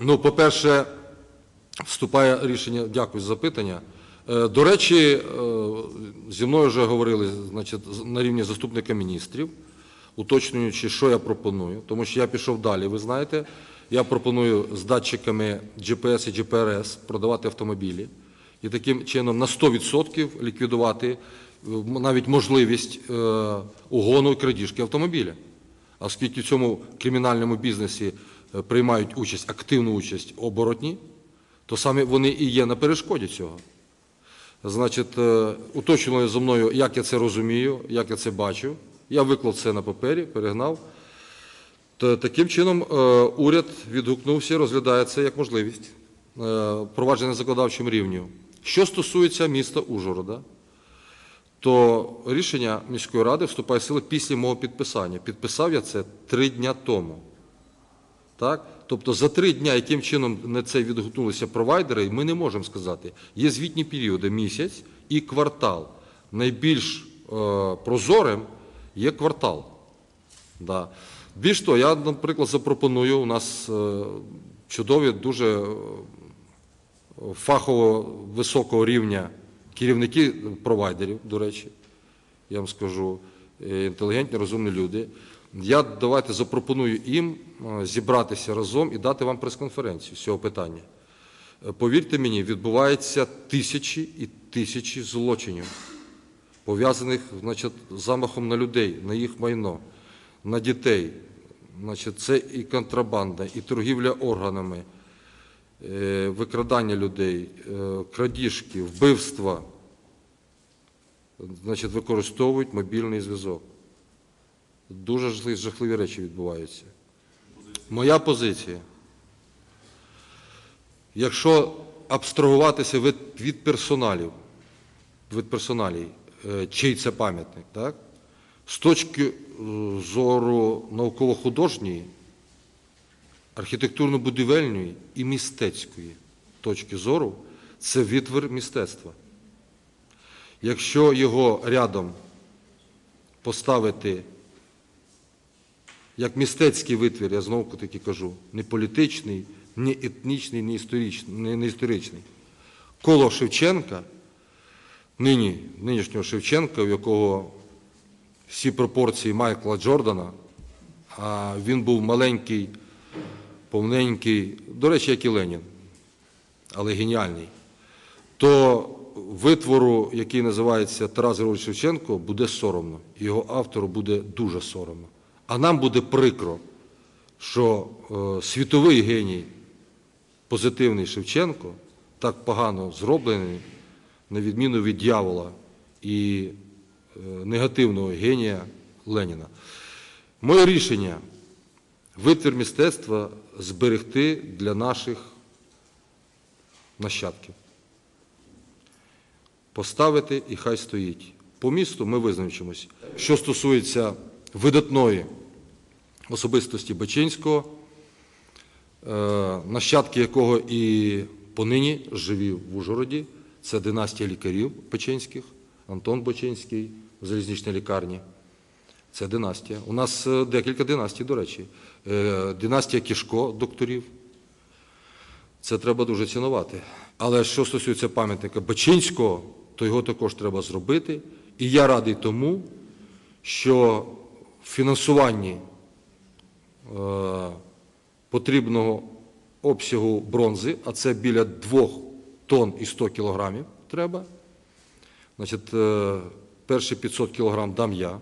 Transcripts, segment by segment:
Ну, по-перше, вступає рішення, дякую за запитання. Е, До речі, е, зі мною вже говорили значить, на рівні заступника міністрів, уточнюючи, що я пропоную, тому що я пішов далі, ви знаєте. Я пропоную з датчиками GPS і GPRS продавати автомобілі і таким чином на 100% ліквідувати е, навіть можливість угону і крадіжки автомобіля. А Оскільки в цьому кримінальному бізнесі приймають участь, активну участь оборотні, то саме вони і є на перешкоді цього. Значить, е, уточнили зі мною, як я це розумію, як я це бачу. Я виклав це на папері, перегнав. Таким чином е, уряд відгукнувся, розглядає це як можливість е, провадження на законодавчому рівні. Що стосується міста Ужгорода, то рішення міської ради вступає в силу після мого підписання. Підписав я це три дня тому. Так? Тобто за три дня, яким чином на це відгукнулися провайдери, ми не можемо сказати. Є звітні періоди місяць і квартал. Найбільш е, прозорим є квартал. Да. Більш того, я, наприклад, запропоную, у нас е, чудові, дуже е, фахово високого рівня керівники провайдерів, до речі, я вам скажу, е, інтелігентні, розумні люди. Я давайте запропоную їм е, зібратися разом і дати вам прес-конференцію з цього питання. Е, Повірте мені, відбуваються тисячі і тисячі злочинів, пов'язаних значить, замахом на людей, на їх майно, на дітей. Значить, це і контрабанда, і торгівля органами, е, викрадання людей, крадіжки, вбивства. Значить, використовують мобільний зв'язок. Дуже жахливі, речі відбуваються. Моя позиція. Якщо абстрагуватися від, персоналів, від персоналій, е, чий це пам'ятник, так? з точки е, зору науково-художньої, архітектурно-будівельної і мистецької точки зору, це витвір мистецтва. Якщо його рядом поставити як мистецький витвір, я знову таки кажу, не політичний, не етнічний, не історичний, не історичний. Коло Шевченка, нині, нинішнього Шевченка, в якого всі пропорції Майкла Джордана, а він був маленький, повненький, до речі, як і Ленін, але геніальний, то витвору, який називається Тарас Григорович Шевченко, буде соромно. Його автору буде дуже соромно. А нам буде прикро, що е, світовий геній, позитивний Шевченко, так погано зроблений, на відміну від дьявола і е, негативного генія Леніна. Моє рішення витвір мистецтва зберегти для наших нащадків. Поставити і хай стоїть. По місту ми визначимось. Що стосується видатної особистості Бачинського, е, нащадки якого і понині живі в Ужгороді, це династія лікарів Печенських, Антон Бочинський в залізничній лікарні. Це династія. У нас е, декілька династій, до речі. Е, Династія Кішко, докторів. Це треба дуже цінувати. Але що стосується пам'ятника Бачинського, то його також треба зробити. І я радий тому, що фінансуванні е, потрібного обсягу бронзи, а це біля 2 тонн і 100 кілограмів треба. Значить, е, перші 500 кілограм дам я.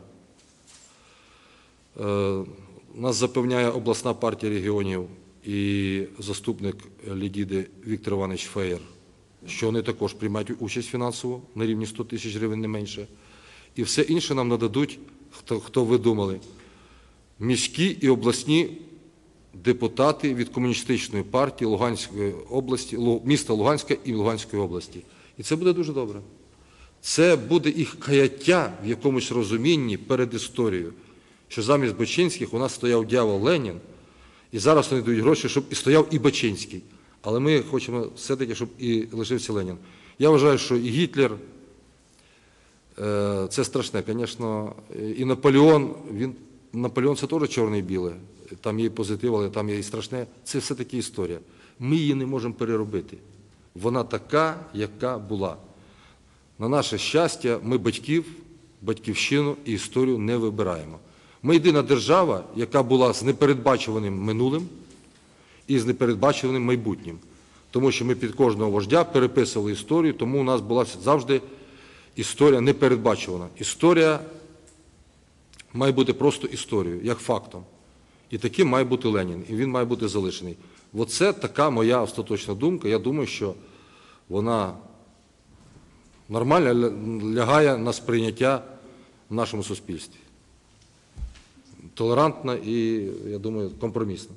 Е, Нас запевняє обласна партія регіонів і заступник Лідіди Віктор Іванович Феєр, що вони також приймають участь фінансово на рівні 100 тисяч гривень не менше. І все інше нам нададуть, хто, хто ви думали, міські і обласні депутати від комуністичної партії Луганської області, міста Луганська і Луганської області. І це буде дуже добре. Це буде їх каяття в якомусь розумінні перед історією, що замість Бочинських у нас стояв дьявол Ленін, і зараз вони дають гроші, щоб і стояв і Бачинський. Але ми хочемо все-таки, щоб і лишився Ленін. Я вважаю, що і Гітлер це страшне, звісно, і Наполеон, він, Наполеон це теж чорне і біле. Там є і позитив, але там є і страшне. Це все-таки історія. Ми її не можемо переробити. Вона така, яка була. На наше щастя, ми батьків, батьківщину і історію не вибираємо. Ми єдина держава, яка була з непередбачуваним минулим і з непередбачуваним майбутнім. Тому що ми під кожного вождя переписували історію, тому у нас була завжди історія непередбачувана. Історія має бути просто історією, як фактом. І таким має бути Ленін, і він має бути залишений. Оце така моя остаточна думка. Я думаю, що вона нормально лягає на сприйняття в нашому суспільстві. Толерантна і, я думаю, компромісна.